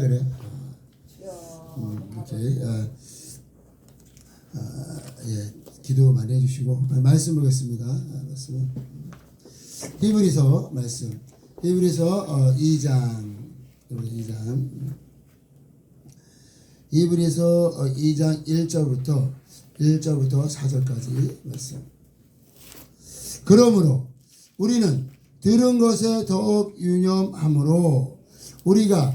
그래. 이야, 음, 이렇게 어, 어, 예, 기도 많이 해주시고 어, 말씀 보겠습니다. 어, 말씀 히브리서 말씀 히브리서 어, 2장 히브리서 2장 히브리서 어, 2장 1절부터 1절부터 4절까지 말씀. 그러므로 우리는 들은 것에 더욱 유념함으로 우리가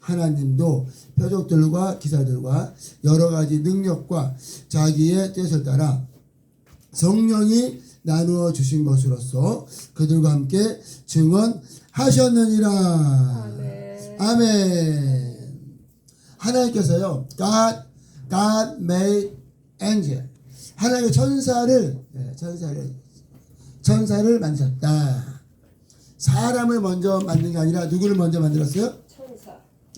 하나님도 표적들과 기사들과 여러 가지 능력과 자기의 뜻을 따라 성령이 나누어 주신 것으로서 그들과 함께 증언하셨느니라. 아멘. 아멘. 하나님께서요, God, God made angel. 하나님의 천사를, 예, 천사를, 천사를 만드셨다. 사람을 먼저 만든 게 아니라 누구를 먼저 만들었어요?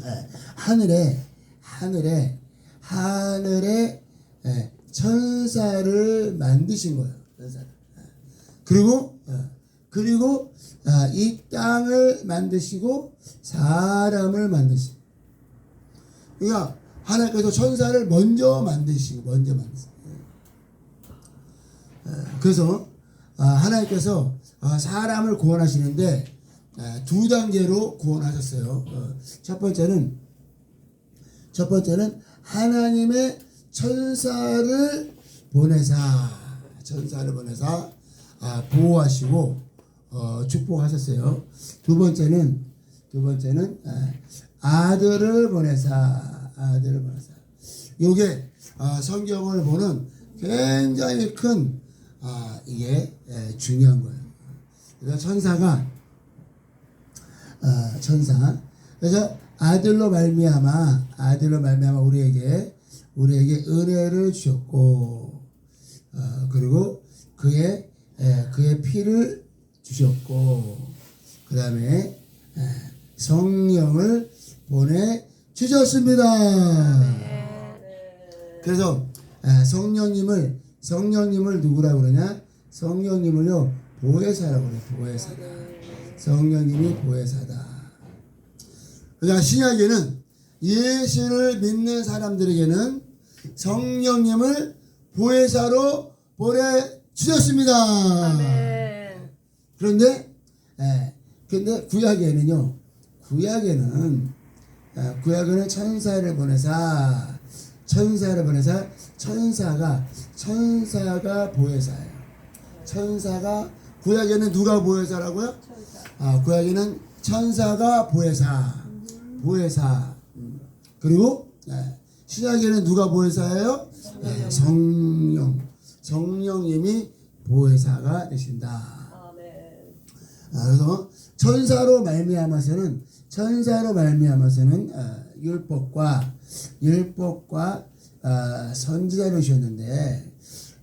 예, 하늘에, 하늘에, 하늘에 예, 천사를 만드신 거예요. 천사를. 예. 그리고, 예, 그리고 아, 이 땅을 만드시고 사람을 만드시고. 그러니까 하나님께서 천사를 먼저 만드시고 먼저 만드세요. 그래서 아, 하나님께서 아, 사람을 구원하시는데 아, 두 단계로 구원하셨어요. 어, 첫 번째는 첫 번째는 하나님의 천사를 보내사 천사를 보내사 아, 보호하시고 어, 축복하셨어요. 두 번째는 두 번째는 아, 아들을 보내사 아들을 보내사 아, 성경을 보는 굉장히 큰 아, 이게 예, 중요한 거예요. 그래서 천사가 아, 천사 그래서 아들로 말미암아 아들로 말미암아 우리에게 우리에게 은혜를 주셨고 어, 그리고 그의 에, 그의 피를 주셨고 그 다음에 성령을 보내 주셨습니다. 네. 그래서 에, 성령님을 성령님을 누구라고 그러냐? 성령님을요 보혜사라고 그래요. 보혜사다. 성령님이 보혜사다. 그러니까 신약에는 예수를 믿는 사람들에게는 성령님을 보혜사로 보내 주셨습니다. 아멘. 그런데 예, 근데 구약에는요. 구약에는 아, 구약에는 천사를 보내사 천사를 보내사 천사가 천사가 보혜사예요. 천사가 구약에는 누가 보혜사라고요? 천사. 아, 구약에는 천사가 보혜사, 보혜사. 음. 그리고 예, 신약에는 누가 보혜사예요? 예, 성령, 성령님이 보혜사가 되신다. 아, 그래서 천사로 말미암아서는 천사로 말미암아서는 아, 율법과 율법과 아, 선지자를 주셨는데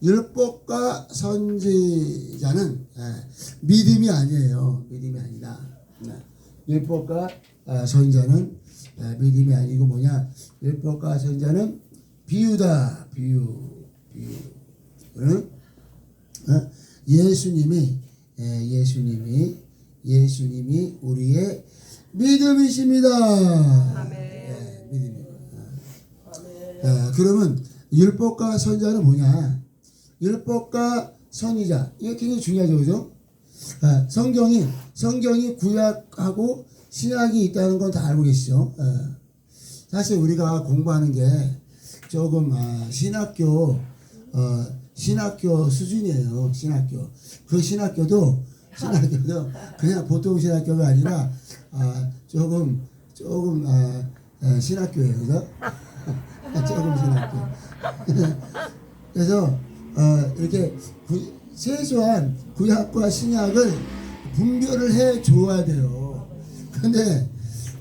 율법과 선지자는 아, 믿음이 아니에요. 믿음이 아니다. 네. 율법과 아, 선지자는 아, 믿음이 아니고 뭐냐? 율법과 선지자는 비유다. 비유, 비유. 응? 어? 예수님이 예, 예수님이 예수님이 우리의 믿음이십니다. 아멘. 예, 믿음이에요. 아멘. 예, 그러면 율법과 선지자는 뭐냐? 율법과 선지자 이게 굉장히 중요하죠, 그죠? 예, 성경이 성경이 구약하고 신약이 있다는 건 다 알고 계시죠? 예. 사실 우리가 공부하는 게 조금 아, 신학교 어, 신학교 수준이에요. 신학교 그 신학교도 신학교도 그냥 보통 신학교가 아니라 아, 조금 조금 아, 아, 신학교예요, 그죠? 조금 신학교. 그래서 어, 이렇게 구, 최소한 구약과 신약을 분별을 해 줘야 돼요. 근데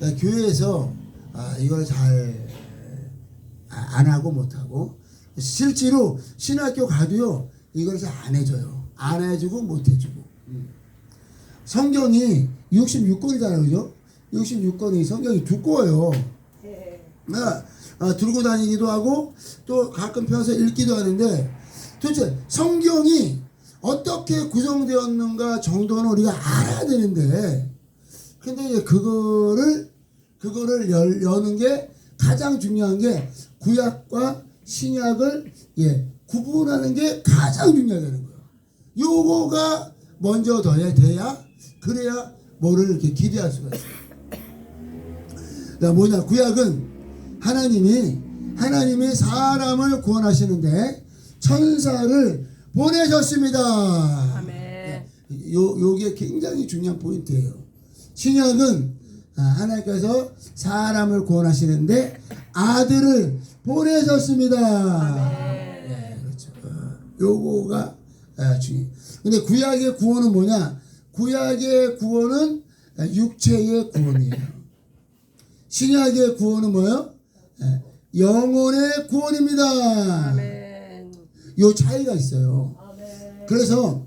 어, 교회에서 아, 이걸 잘 안 하고 못 하고 실제로 신학교 가도요 이걸 잘 안 해줘요. 안 해주고 못 해주고. 음. 성경이 66권이잖아요, 그죠? 66권이 성경이 두꺼워요. 네. 나 아, 들고 다니기도 하고 또 가끔 펴서 읽기도 하는데 도대체 성경이 어떻게 구성되었는가 정도는 우리가 알아야 되는데 근데 이제 그거를 그거를 열, 여는 게 가장 중요한 게 구약과 신약을 예 구분하는 게 가장 중요하다는 거예요. 요거가 먼저 더해 돼야 그래야 뭐를 이렇게 기대할 수가 있어요. 자, 뭐냐 구약은 하나님이 하나님이 사람을 구원하시는데 천사를 보내셨습니다. 아멘. 요 요게 굉장히 중요한 포인트예요. 신약은 아, 하나님께서 사람을 구원하시는데 아들을 보내셨습니다. 네, 그렇죠. 어, 요거가 아, 중요. 근데 구약의 구원은 뭐냐? 구약의 구원은 아, 육체의 구원이에요. 신약의 구원은 뭐예요? 예, 영혼의 구원입니다. 아멘. 요 차이가 있어요. 그래서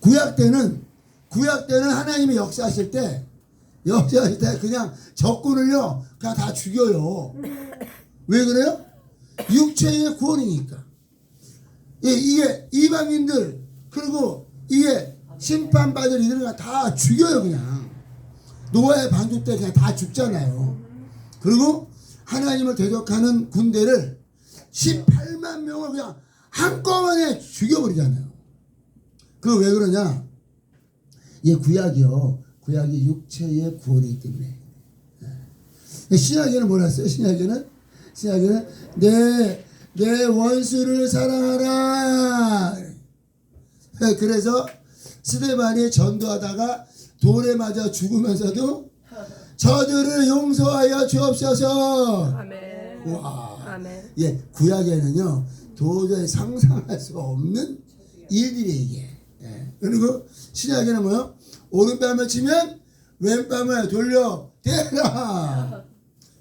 구약 때는 구약 때는 하나님이 역사하실 때 역사하실 때 그냥 적군을요 그냥 다 죽여요. 왜 그래요? 육체의 구원이니까. 예, 이게 이방인들 그리고 이게 심판받을 이들을 다 죽여요 그냥. 노아의 방주 때 그냥 다 죽잖아요. 그리고 하나님을 대적하는 군대를 18만 명을 그냥 한꺼번에 죽여버리잖아요. 그 왜 그러냐? 이 구약이요. 구약이 육체의 구원이기 때문에. 예. 신약에는 뭐라 했어요? 신약에는 신약에는 내, 내 원수를 사랑하라. 예, 그래서 스데반이 전도하다가 돌에 맞아 죽으면서도 저들을 용서하여 주옵소서. 아멘. 와. 아멘. 예, 구약에는요 도저히 상상할 수가 없는 일들이 이게. 예. 그리고 신약에는 뭐요? 오른뺨을 치면 왼뺨을 돌려 대라.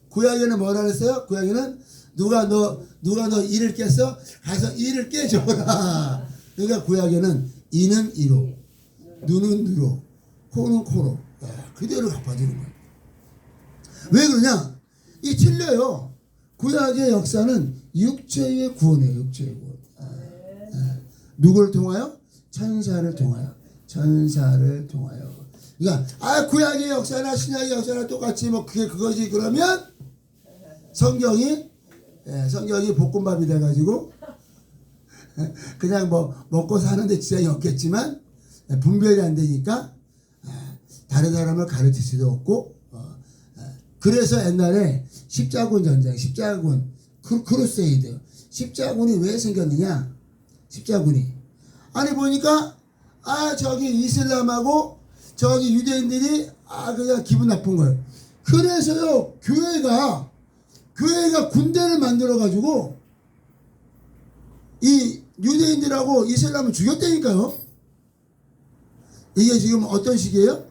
구약에는 뭐라 그랬어요? 구약에는 누가 너 누가 너 이를 깼어? 가서 이를 깨줘라. 그러니까 구약에는 이는 이로, 눈은 눈으로, 코는 코로 예, 그대로 갚아주는 거예요. 왜 그러냐? 이 틀려요. 구약의 역사는 육체의 구원이에요. 육체의 구원. 아, 아. 누구를 통하여? 천사를 통하여. 천사를 통하여. 그러니까 아 구약의 역사나 신약의 역사나 똑같이 뭐 그게 그거지 그러면 성경이 예, 성경이 볶음밥이 돼가지고 그냥 뭐 먹고 사는데 지장이 없겠지만 예, 분별이 안 되니까 아, 다른 사람을 가르칠 수도 없고 그래서 옛날에 십자군 전쟁, 십자군 크, 크루세이드 십자군이 왜 생겼느냐? 십자군이 아니 보니까 아 저기 이슬람하고 저기 유대인들이 아 그냥 기분 나쁜 거예요. 그래서요 교회가 교회가 군대를 만들어 가지고 이 유대인들하고 이슬람을 죽였다니까요. 이게 지금 어떤 시기예요?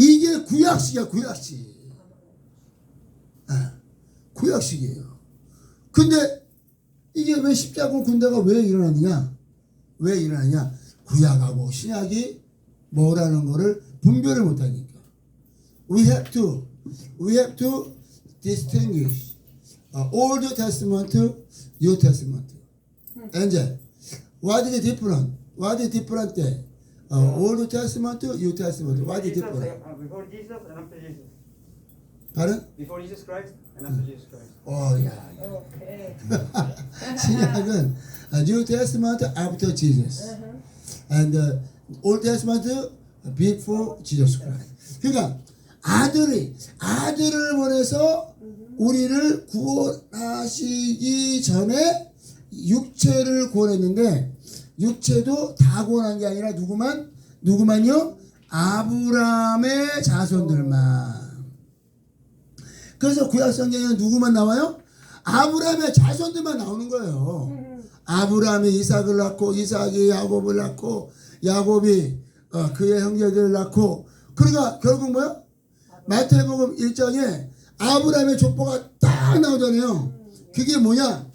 이게 구약시기야 구약시. 아, 구약시기예요. 근데 이게 왜 십자군 군대가 왜 일어났느냐? 왜 일어나냐? 구약하고 신약이 뭐라는 거를 분별을 못하니까. We have to, we have to distinguish uh, Old Testament, New Testament. And then, what is different? What is different there? Uh, Old Testament, New Testament. What is Jesus, different? uh, before Jesus and after Jesus. 다른? Before Jesus Christ and after Jesus Christ. 어, 야. 오케이. 신약은 uh, New Testament after Jesus. and uh, Old Testament before Jesus Christ. 그러니까 아들이 아들을 보내서 우리를 구원하시기 전에 육체를 구원했는데 육체도 다 구원한 게 아니라 누구만 누구만요? 아브라함의 자손들만. 그래서 구약 성경에는 누구만 나와요? 아브라함의 자손들만 나오는 거예요. 아브라함이 이삭을 낳고 이삭이 야곱을 낳고 야곱이 어, 그의 형제들을 낳고 그러니까 결국 뭐야? 마태복음 1장에 아브라함의 족보가 딱 나오잖아요. 그게 뭐냐?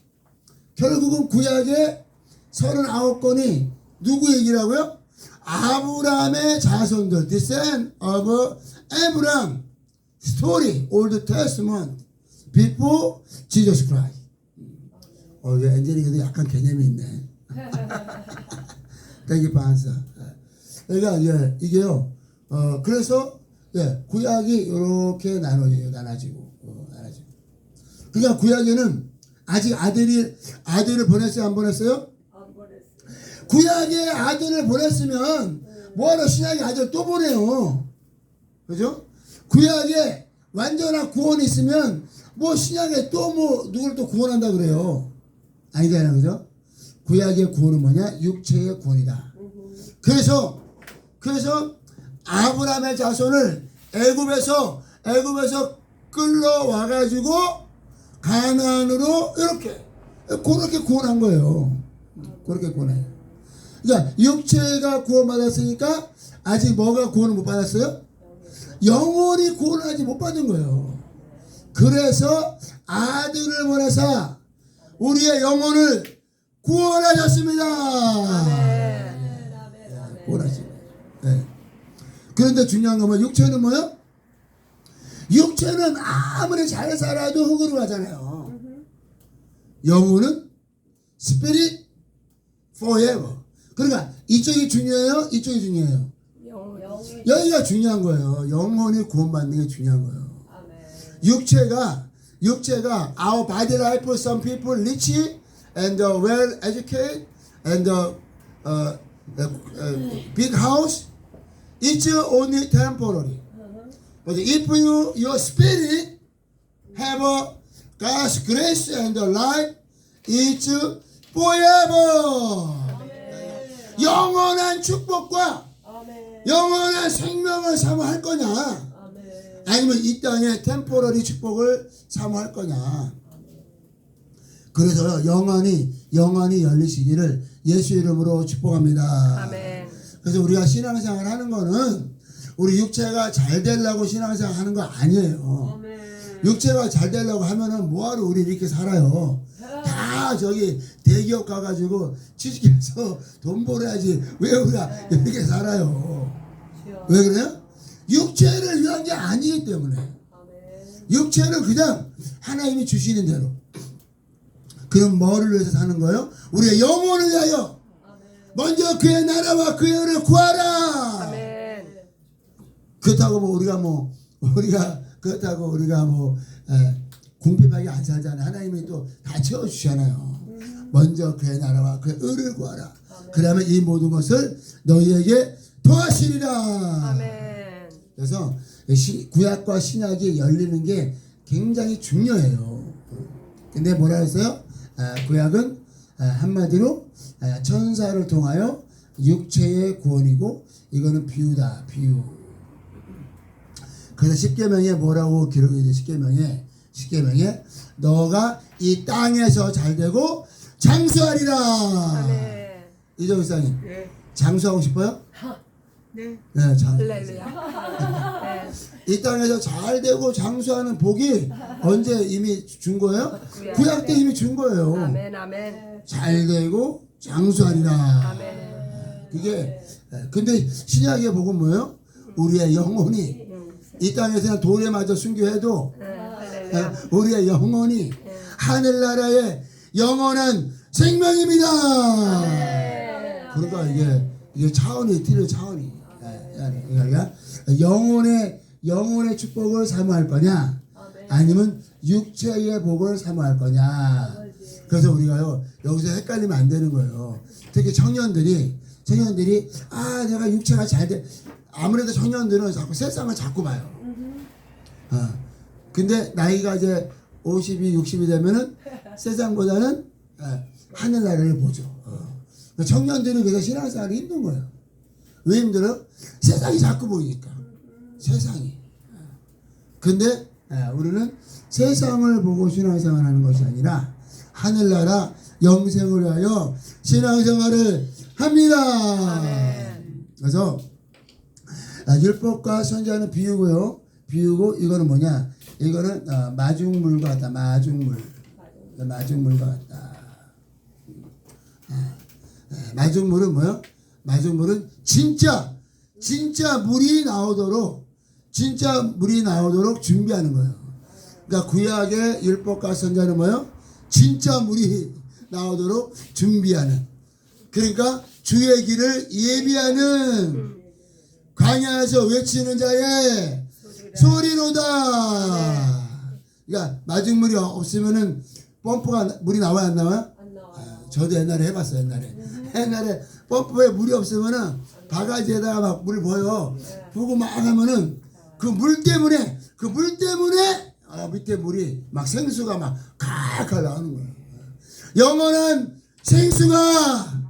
결국은 구약의 39건이 누구 얘기라고요? 아브라함의 자손들, descend of Abraham, story, Old Testament, before Jesus Christ. 어, 이게 엔젤리가도 약간 개념이 있네. 땡기 반사. 그러니까 예, 이게요. 어, 그래서 예, 구약이 이렇게 나눠져요. 나눠지고. 어, 나눠지고. 그러니까 구약에는 아직 아들이 아들을 보냈어요, 안 보냈어요? 구약에 아들을 보냈으면 뭐하러 신약에 아들 또 보내요. 그죠? 구약에 완전한 구원이 있으면 뭐 신약에 또 뭐 누굴 또 구원한다 그래요. 아니잖아요. 그죠? 구약의 구원은 뭐냐? 육체의 구원이다. 그래서 그래서 아브라함의 자손을 애굽에서 애굽에서 끌러와 가지고 가나안으로 이렇게 그렇게 구원한 거예요. 그렇게 구원해요. 그러니까 육체가 구원받았으니까 아직 뭐가 구원을 못 받았어요? 영원히 구원을 아직 못 받은 거예요. 그래서 아들을 보내사 우리의 영혼을 구원하셨습니다. 구원하시고. 네. 그런데 중요한 건뭐 육체는 뭐요? 육체는 아무리 잘 살아도 흙으로 가잖아요. 영혼은 spirit forever. 그러니까 이쪽이 중요해요. 이쪽이 중요해요. 여기가 중요한 거예요. 영혼이 구원받는 게 중요한 거예요. 육체가 육체가 our body life some people rich and uh, well educated and uh, uh, uh, uh, big house it's only temporary but if you your spirit have God's grace and life it's forever 영원한 축복과. 영원한 생명을 사모할 거냐. 아니면 이 땅에 템포러리 축복을 사모할 거냐. 그래서 영원히 영원히 열리시기를 예수 이름으로 축복합니다. 아멘. 그래서 우리가 신앙생활 하는 거는 우리 육체가 잘 되려고 신앙생활 하는 거 아니에요. 아멘. 육체가 잘 되려고 하면은 뭐하러 우리 이렇게 살아요. 다 저기 대기업 가가지고 취직해서 돈 벌어야지 왜 우리가 이렇게 살아요. 주여. 왜 그래요? 육체를 위한 게 아니기 때문에. 아멘. 육체는 그냥 하나님이 주시는 대로. 그럼 뭐를 위해서 사는 거예요? 우리의 영혼을 위하여 아멘. 먼저 그의 나라와 그의 의를 구하라. 그렇다고 뭐 우리가 뭐 우리가 그렇다고 우리가 뭐 에, 궁핍하게 안 살잖아요. 하나님이 또 다 채워 주시잖아요. 먼저 그의 나라와 그의 의를 구하라. 그러면 이 모든 것을 너희에게 더하시리라. 아멘. 그래서 시- 구약과 신약이 열리는 게 굉장히 중요해요. 근데 뭐라 했어요? 아, 구약은 아, 한마디로 아, 천사를 통하여 육체의 구원이고 이거는 비유다 비유. 그래서 십계명에 뭐라고 기록이 돼? 십계명에 십계명에 너가 이 땅에서 잘 되고 장수하리라. 아멘. 이정희 사님 네. 장수하고 싶어요? 네. 네, 장. 할렐루야. 네. 이 땅에서 잘 되고 장수하는 복이 언제 이미 준 거예요? 구약. 때 이미 준 거예요. 아멘. 아멘. 잘 되고 장수하리라. 아멘. 그게 예, 근데 신약의 복은 뭐예요? 우리의 영혼이 이 땅에서는 돌에 맞아 순교해도 네. 우리의 영혼이 하늘나라의 영원한 생명입니다. 그러니까 이게 이게 차원이 틀려 차원이. 예, 예, 그러니까 영혼의 영혼의 축복을 사모할 거냐, 아니면 육체의 복을 사모할 거냐. 그래서 우리가요 여기서 헷갈리면 안 되는 거예요. 특히 청년들이 청년들이 아 내가 육체가 잘 돼. 아무래도 청년들은 자꾸 세상을 자꾸 봐요. 어. 근데 나이가 이제 50이 60이 되면은 세상보다는 예, 하늘나라를 보죠. 어. 그러니까 청년들은 그래서 신앙생활이 힘든 거예요. 왜 힘들어? 세상이 자꾸 보이니까. 세상이. 어. 근데 예, 우리는 세상을 보고 신앙생활 하는 것이 아니라 하늘나라 영생을 위하여 신앙생활을 합니다. 그래서 아, 율법과 선지자는 비유고요. 비우고 이거는 뭐냐? 이거는 어, 마중물과 같다. 마중물. 마중물과 같다. 아, 아, 마중물은 뭐요? 마중물은 진짜 진짜 물이 나오도록 진짜 물이 나오도록 준비하는 거예요. 그러니까 구약의 율법과 선자는 뭐요? 진짜 물이 나오도록 준비하는. 그러니까 주의 길을 예비하는 광야에서 외치는 자의 소리로다. 그러니까 마중물이 없으면은 펌프가 물이 나와야 안 나와요? 안 나와요. 아, 저도 옛날에 해봤어요. 옛날에 옛날에 펌프에 물이 없으면은 바가지에다가 막물 부어요. 부고 막 하면은 그 물 때문에 그 물 때문에 아, 밑에 물이 막 생수가 막 칼칼 나오는 거예요. 영원한 생수가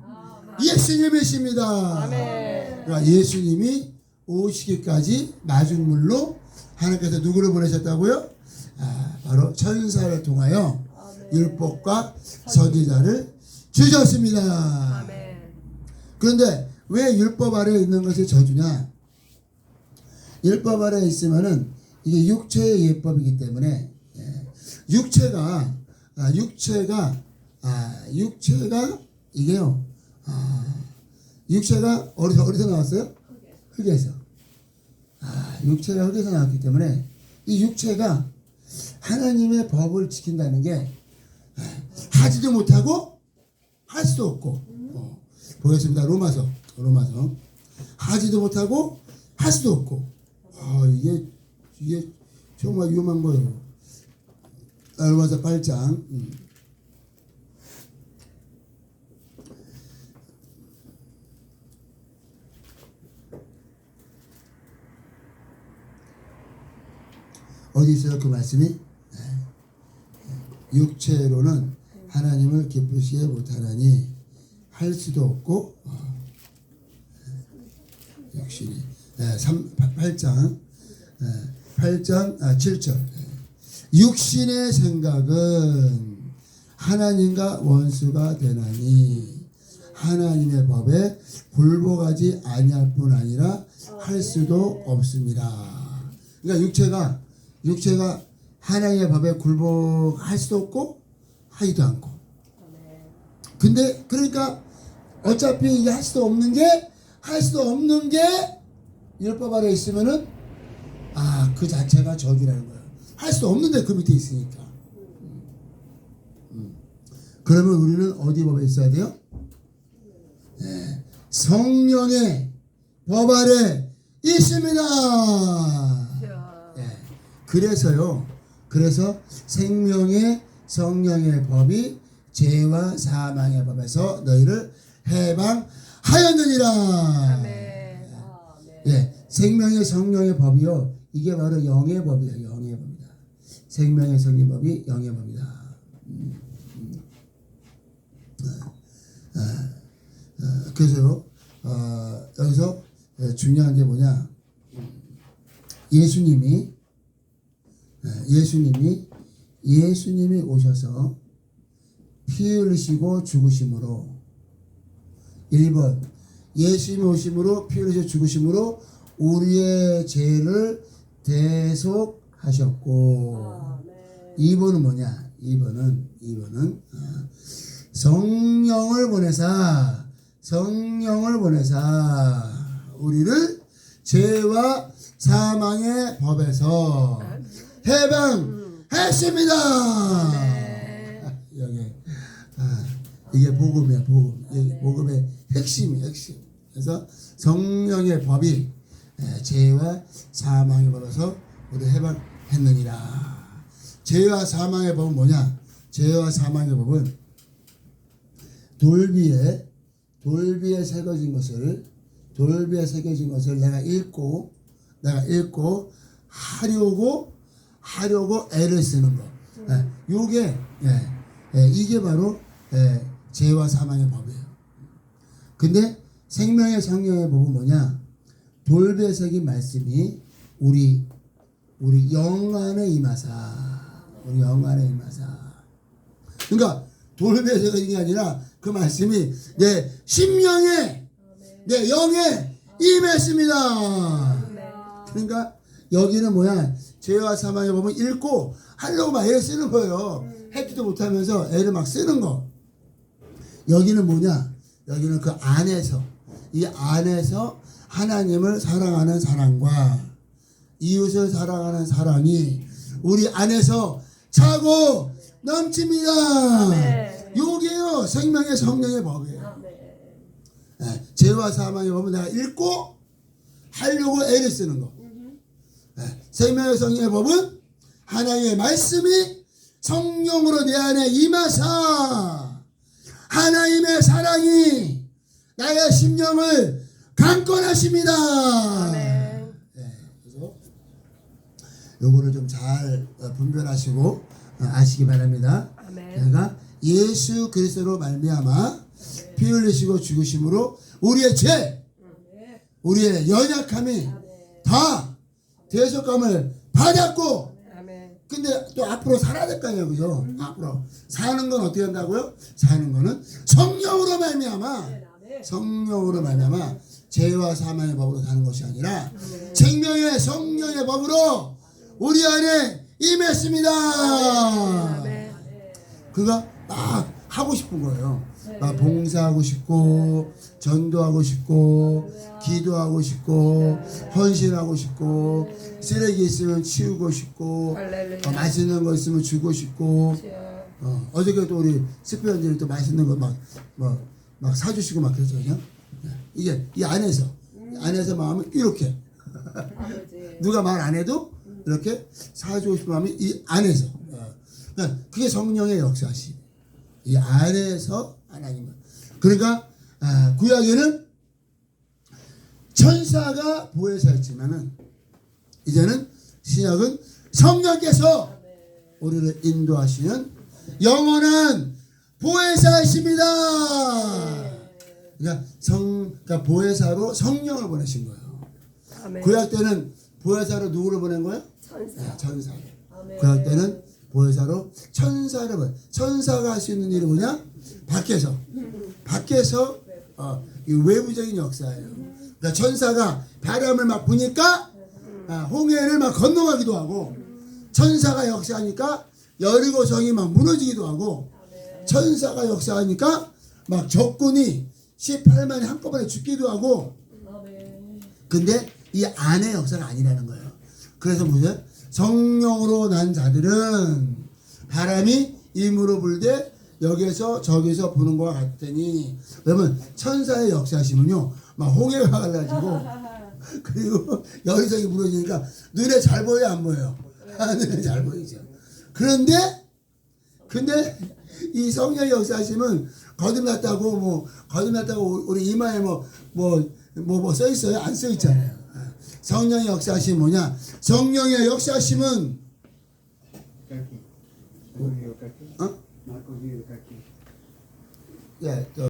예수님이십니다. 아멘. 그러니까 예수님이 오시기까지 마중물로 하나님께서 누구를 보내셨다고요? 아, 바로 천사를 통하여 율법과 선지자를 주셨습니다. 아멘. 그런데 왜 율법 아래에 있는 것이 저주냐? 율법 아래에 있으면은 이게 육체의 예법이기 때문에 예, 육체가 아, 육체가 아, 육체가 이게요. 아, 육체가 어디서 어디서 나왔어요? 흙에서. 아, 육체가 흙에서 나왔기 때문에 이 육체가 하나님의 법을 지킨다는 게 아, 하지도 못하고 할 수도 없고. 어, 보겠습니다. 로마서 로마서. 하지도 못하고 할 수도 없고. 아 이게 이게 정말 위험한 거예요. 아, 로마서 8장. 음. 어디 있어요? 그 말씀이? 네. 육체로는 하나님을 기쁘시게 못하나니 할 수도 없고 어, 육신이 네, 3, 8장. 네, 8장 아, 7절. 육신의 생각은 하나님과 원수가 되나니 하나님의 법에 굴복하지 아니할 뿐 아니라 할 수도 없습니다. 그러니까 육체가 육체가 하나님의 법에 굴복할 수도 없고 하지도 않고. 근데 그러니까 어차피 이게 할 수도 없는 게 할 수도 없는 게 율법 아래 있으면은 아 그 자체가 적이라는 거예요. 할수 없는데 그 밑에 있으니까. 음. 그러면 우리는 어디 법에 있어야 돼요? 네, 성령의 법 아래 있습니다. 예. 그래서요. 그래서 생명의 성령의 법이 죄와 사망의 법에서 너희를 해방하였느니라. 아멘. 예. 생명의 성령의 법이요. 이게 바로 영의 법이에요. 영의 법이다. 생명의 성령 법이 영의 법이다. 음, 음. 아, 아, 아, 그래서요. 어, 여기서 예, 중요한 게 뭐냐? 예수님이 예, 예수님이 예수님이 오셔서 피 흘리시고 죽으심으로 1번 예수님이 오심으로 피 흘리시고 죽으심으로 우리의 죄를 대속하셨고. 2번은 뭐냐? 2번은 2번은 어, 성령을 보내사 성령을 보내사 우리를 죄와 사망의 법에서 해방했습니다. 여기 아, 이게 복음이야 복음 이게 복음의 핵심이 핵심. 그래서 성령의 법이 에, 죄와 사망의 법에서 우리 해방했느니라. 죄와 사망의 법은 뭐냐? 죄와 사망의 법은 돌비에 돌비에 새겨진 것을 돌비에 새겨진 것을 내가 읽고 내가 읽고 하려고 하려고 애를 쓰는 거. 예, 요게 예, 예, 이게 바로 예, 죄와 사망의 법이에요. 근데 생명의 성령의 법은 뭐냐? 새긴 말씀이 우리 우리 영 안에 임하사 우리 영 안에 임하사 그러니까 새겨진 게 아니라 그 말씀이 내 심령에 내 영에 임했습니다. 그러니까 여기는 뭐야? 죄와 사망에 보면 읽고 하려고 막 애를 쓰는 거예요. 해지도 못하면서 애를 막 쓰는 거. 여기는 뭐냐? 여기는 그 안에서 이 안에서 하나님을 사랑하는 사랑과 이웃을 사랑하는 사랑이 우리 안에서 차고 넘칩니다. 네. 요게요 생명의 성령의 법이에요. 예, 죄와 사망의 법은 내가 읽고 하려고 애를 쓰는 거. 예, 생명의 성령의 법은 하나님의 말씀이 성령으로 내 안에 임하사 하나님의 사랑이 나의 심령을 강권하십니다. 아멘. 예, 그래서 요거를 좀 잘 분별하시고 어, 아시기 바랍니다. 아멘. 내가 예수 그리스도로 말미암아 피 흘리시고 죽으심으로 우리의 죄, 우리의 연약함이 다 대속감을 받았고. 근데 또 앞으로 살아야 될 거 아니에요, 그죠? 앞으로 사는 건 어떻게 한다고요? 사는 거는 성령으로 말미암아 성령으로 말미암아 죄와 사망의 법으로 사는 것이 아니라 생명의 성령의 법으로 우리 안에 임했습니다. 그가 막 하고 싶은 거예요. 막 봉사하고 싶고 전도하고 싶고 기도하고 싶고 헌신하고 싶고 쓰레기 있으면 치우고 싶고. 어, 맛있는 거 있으면 주고 싶고. 어, 어저께도 우리 스피언들이 또 맛있는 거막뭐막 사주시고 막 그랬거든요. 이게 이 안에서 이 안에서 마음은 이렇게 아버지. 누가 말 안 해도 이렇게 사주고 싶은 마음이 이 안에서 어. 그러니까 그게 성령의 역사시 이 안에서 하나님을 그러니까 아, 구약에는 천사가 보혜사였지만은 이제는 신약은 성령께서 우리를 인도하시는 영원한 보혜사이십니다. 그러니까 성 그러니까 보혜사로 성령을 보내신 거예요. 아멘. 구약 때는 보혜사로 누구를 보낸 거예요? 천사. 네, 천사. 아멘. 구약 때는 보혜사로 천사를 보내. 천사가 할 수 있는 일이 뭐냐? 밖에서. 밖에서 어, 이 외부적인 역사예요. 그러니까 천사가 바람을 막 부니까 아, 홍해를 막 건너가기도 하고 천사가 역사하니까 여리고 성이 막 무너지기도 하고 천사가 역사하니까 막 적군이 18만이 한꺼번에 죽기도 하고. 근데 이 안의 역사가 아니라는 거예요. 그래서 뭐죠? 성령으로 난 자들은 바람이 임으로 불되 여기서 저기서 부는 것과 같더니 여러분 천사의 역사심은요 막 홍해가 갈라지고 그리고 여기저기 무너지니까 눈에 잘 보여요 안 보여요? 아, 눈에 잘 보이죠. 그런데 근데 이 성령의 역사심은 거듭났다고 뭐 거듭났다고 우리 이마에 뭐 뭐 뭐뭐 써 있어요? 안 써 있잖아요. 아, 성령의 역사심 뭐냐? 성령의 역사심은. 어? 예, 저